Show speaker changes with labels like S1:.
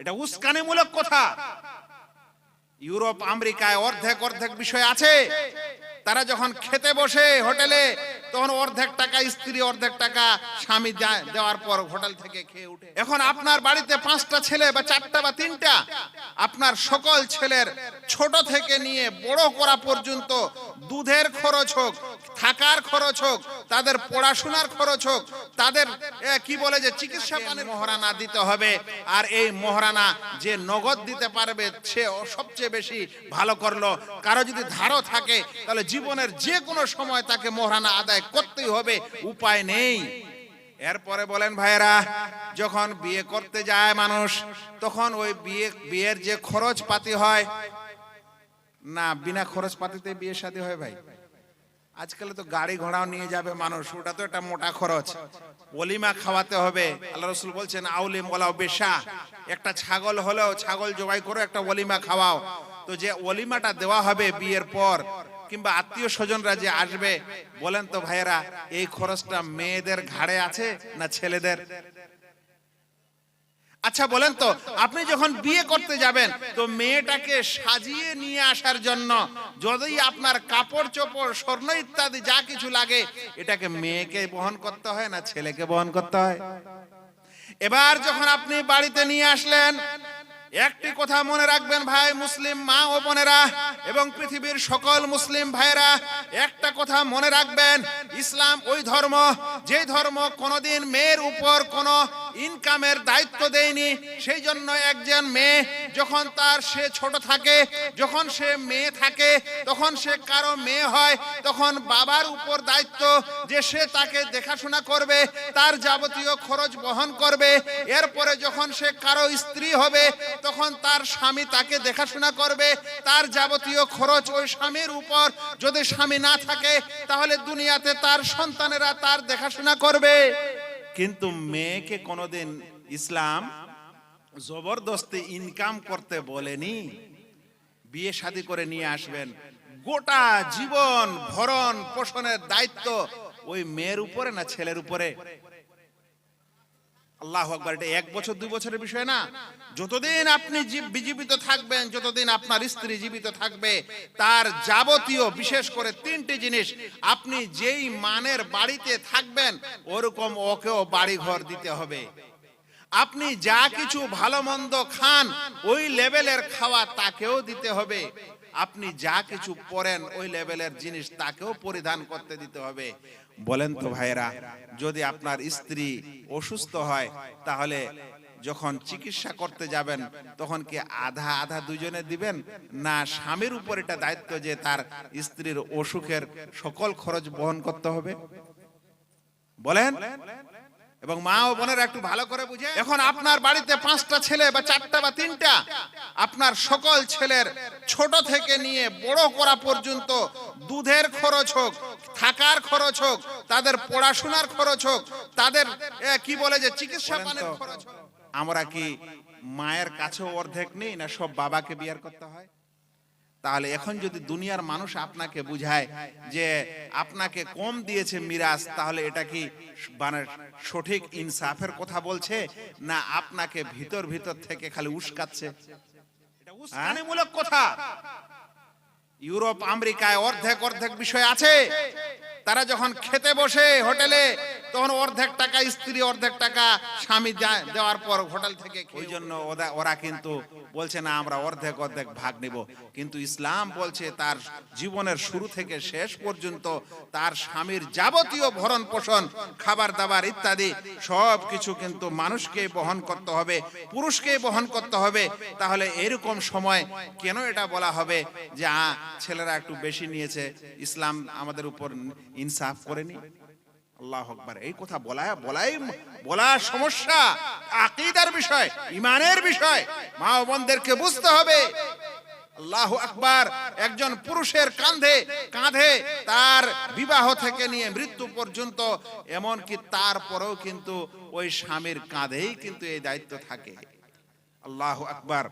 S1: এটা উস্কানিমূলক কথা। ইউরোপ আমেরিকায় অর্ধেক অর্ধেক বিষয় আছে। তারা যখন খেতে বসে হোটেলে তখন অর্ধেক টাকা, স্ত্রী অর্ধেক টাকা, স্বামী দেওয়ার পর হোটেল থেকে খেয়ে উঠে। এখন আপনার বাড়িতে পাঁচটা ছেলে বা চারটা বা তিনটা, আপনার সকল ছেলের ছোট থেকে নিয়ে বড় করা পর্যন্ত দুধের খরচ হোক, থাকার খরচ হোক, তাদের পড়াশোনার খরচ হোক, তাদের কি বলে যে চিকিৎসা পানির মহারানা দিতে হবে, আর এই মহারানা যে নগদ দিতে পারবে, সে সবচেয়ে বেশি ভালো করল। কারও যদি ধারও থাকে, তাহলে জীবনের যে কোনো সময় তাকে মহারানা আদায় করতেই হবে, উপায় নেই। এরপরে বলেন ভাইরা যখন বিয়ে করতে যায় মানুষ, তখন ওই বিয়ে, বিয়ের যে খরচ পাতি হয়, না, বিনা খরচ পাতিতে বিয়ে সাথে হয় ভাই। আজকাল তো গাড়ি ঘোড়াও নিয়ে যাবে মানুষ, ওটা তো একটা মোটা খরচ। অলিমা খাওয়াতে হবে, আল্লাহ রসুল বলছেন, আউলিম বলাও বেশা। একটা ছাগল হলেও ছাগল জবাই করে একটা অলিমা খাওয়াও। তো যে অলিমাটা দেওয়া হবে বিয়ের পর কিংবা আত্মীয় স্বজনরা যে আসবে, বলেন তো ভাইয়েরা, এই খরচটা মেয়েদের ঘাড়ে আছে না ছেলেদের? আচ্ছা বলেন তো, আপনি যখন বিয়ে করতে যাবেন, তো মেয়েটাকে সাজিয়ে নিয়ে আসার জন্য যদি আপনার কাপড়, চোপড়, স্বর্ণ ইত্যাদি যা কিছু লাগে, এটাকে মেয়েকে বহন করতে হয় না ছেলেকে বহন করতে হয়? এবার যখন আপনি বাড়িতে নিয়ে আসলেন, একটি কথা মনে রাখবেন ভাই মুসলিম মা ও বোনেরা এবং পৃথিবীর সকল মুসলিম ভাইরা একটা কথা মনে রাখবেন, ইসলাম ওই ধর্ম, যে ধর্ম কোনোদিন মেয়ের উপর কোনো ইনকামের দায়িত্ব দেয়নি সেই জন্য একজন মেয়ে, যখন তার সে ছোট থাকে, যখন সে মেয়ে থাকে, তখন সে কারও মেয়ে হয়, তখন বাবার উপর দায়িত্ব যে সে তাকে দেখাশোনা করবে, তার যাবতীয় খরচ বহন করবে, এরপরে যখন সে কারও স্ত্রী হবে, তখন তার স্বামী তাকে দেখাশোনা করবে, তার যাবতীয় খরচ ওই স্বামীর উপর যদি স্বামী না থাকে, তাহলে দুনিয়াতে তার সন্তানেরা তার দেখাশোনা করবে। কিন্তু মেয়েকে কোনোদিন ইসলাম জবরদস্তি ইনকাম করতে বলেনি। বিয়ে শাদী করে নিয়ে আসবেন। গোটা জীবন ভরণ পোষণের দায়িত্ব ওই মেয়ের উপরে না ছেলের উপরে? আল্লাহ আকবার, এটা এক বছর, দুই বছরের বিষয় না। যতদিন আপনি জীব- জীবিত থাকবেন, যতদিন আপনার স্ত্রী জীবিত থাকবে, তার যাবতীয়, বিশেষ করে তিনটি জিনিস, আপনি যেই মানের বাড়িতে থাকবেন, ওরকম ওকেও বাড়ি ঘর দিতে হবে। আপনি যা কিছু ভালো মন্দ খান, ওই লেভেলের খাওয়া তাকেও দিতে হবে। আপনি যা কিছু পরেন ওই লেভেলের জিনিস তাকেও পরিধান করতে দিতে হবে। বলেন তো ভাইরা যদি আপনার স্ত্রী অসুস্থ হয়, তাহলে যখন চিকিৎসা করতে যাবেন, তখন কি আধা আধা দুজনে দিবেন? না, স্বামীর উপর এটা দায়িত্ব যে তার স্ত্রীর অসুখের সকল খরচ বহন করতে হবে? বলেন? এবং মা ও বোনেরা একটু ভালো করে বুঝে এখন আপনার বাড়িতে পাঁচটা ছেলে বা চারটা বা তিনটা আপনার সকল ছেলের ছোট থেকে নিয়ে বড় করা পর্যন্ত দুধের খরচ হোক থাকার খরচ হোক তাদের পড়াশোনার খরচ হোক তাদের কি বলে যে চিকিৎসা পানির খরচ হোক। আমরা কি মায়ের কাছেও অর্ধেক নেই না সব বাবাকে বিয়ার করতে হয় তাহলে এখন যদি দুনিয়ার মানুষ আপনাকে বুঝায় যে আপনাকে কম দিয়েছে মিরাজ, তাহলে এটা কি মানে সঠিক ইনসাফের কথা বলছে? না, আপনাকে ভিতর ভিতর থেকে খালি উস্কাচ্ছে? কথা। ইউরোপ, আমেরিকায় অর্ধেক অর্ধেক বিষয় আছে। তারা যখন খেতে বসে হোটেলে তখন অর্ধেক টাকা স্ত্রী অর্ধেক টাকা স্বামী দেওয়ার পর হোটেল থেকে ওই জন্য ওরা- কিন্তু বলছে না আমরা অর্ধেক অর্ধেক ভাগ নিব। কিন্তু ইসলাম বলছে তার জীবনের শুরু থেকে শেষ পর্যন্ত তার স্বামীর যাবতীয় ভরণ পোষণ খাবার দাবার ইত্যাদি সব কিছু কিন্তু মানুষকে বহন করতে হবে পুরুষকে বহন করতে হবে। তাহলে এরকম সময় কেন এটা বলা হবে যে ছেলেরা একটু বেশি নিয়েছে। ইসলাম আমাদের উপর ইনসাফ করেনি। আল্লাহ আকবার। এই কথা বলা বলাই, বলা সমস্যা। আকিদার বিষয়, ইমানের বিষয়। মা বোনদেরকে বুঝতে হবে। আল্লাহ আকবার, একজন পুরুষের কাঁধে কাঁধে তার বিবাহ থেকে নিয়ে মৃত্যু পর্যন্ত এমন কি তারপরেও কিন্তু ওই স্বামীর কাঁধেই কিন্তু এই দায়িত্ব থাকে। আল্লাহ আকবার।